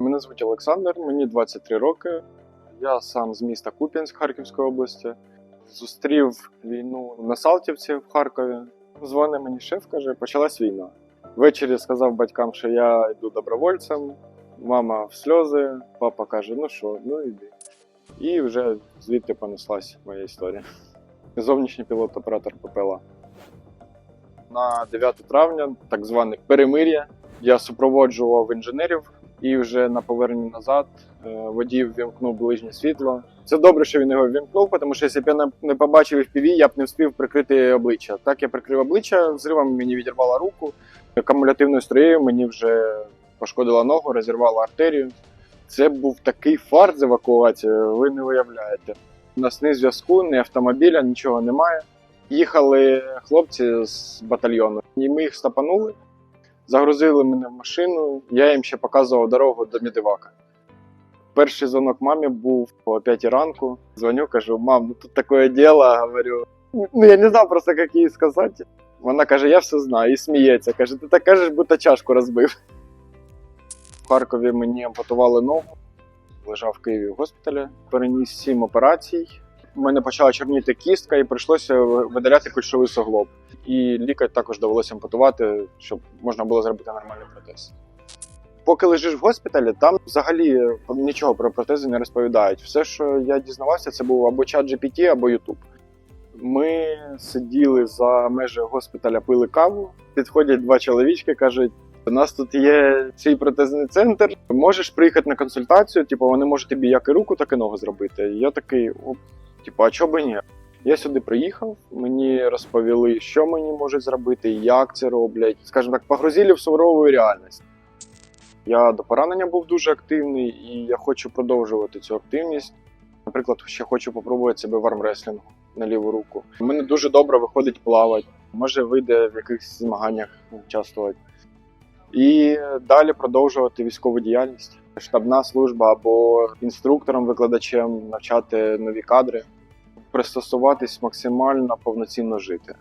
Мене звуть Олександр, мені 23 роки. Я сам з міста Куп'янськ Харківської області. Зустрів війну на Салтівці в Харкові. Дзвонить мені шеф, каже, почалась війна. Ввечері сказав батькам, що я йду добровольцем. Мама в сльози, папа каже: ну що, ну йди. І вже звідти понеслась моя історія. Зовнішній пілот-оператор ППЛА. На 9 травня, так зване перемир'я, я супроводжував інженерів і вже на поверненні назад е, водій ввімкнув ближнє світло. Це добре, що він його ввімкнув, тому що якщо б я не- побачив FPV, я б не встиг прикрити обличчя. Так я прикрив обличчя, взривом мені відірвало руку, акумулятивною струєю мені вже пошкодила ногу, розірвала артерію. Це був такий фарт з евакуацією, ви не уявляєте. У нас ні зв'язку, ні автомобіля, нічого немає. Їхали хлопці з батальйону, і ми їх стапанули, загрузили мене в машину. Я їм ще показував дорогу до Медивака. Перший дзвонок мамі був о 5 ранку. Дзвоню, кажу: мам, ну тут таке діло, говорю. Ну я не знав просто, як їй сказати. Вона каже, я все знаю, і сміється. Каже, ти так кажеш, будто чашку розбив. В Харкові мені ампутували ногу, лежав в Києві в госпіталі, переніс сім операцій. У мене почала чорніти кістка і прийшлося видаляти кульшовий суглоб. І лікар також довелося ампутувати, щоб можна було зробити нормальний протез. Поки лежиш в госпіталі, там взагалі нічого про протези не розповідають. Все, що я дізнавався, це був або чат GPT, або YouTube. Ми сиділи за межі госпіталя, пили каву. Підходять два чоловічки, кажуть: у нас тут є цей протезний центр. Можеш приїхати на консультацію, типу, вони можуть тобі як і руку, так і ногу зробити. І я такий, оп, типу, а чого би ні? Я сюди приїхав, мені розповіли, що мені можуть зробити, як це роблять. Скажімо так, погрузили в сурову реальність. Я до поранення був дуже активний і я хочу продовжувати цю активність. Наприклад, ще хочу попробувати себе в армреслінгу на ліву руку. У мене дуже добре виходить плавати, може вийде в якихось змаганнях участвувати. І далі продовжувати військову діяльність. Штабна служба або інструктором, викладачем навчати нові кадри, пристосуватись максимально повноцінно жити.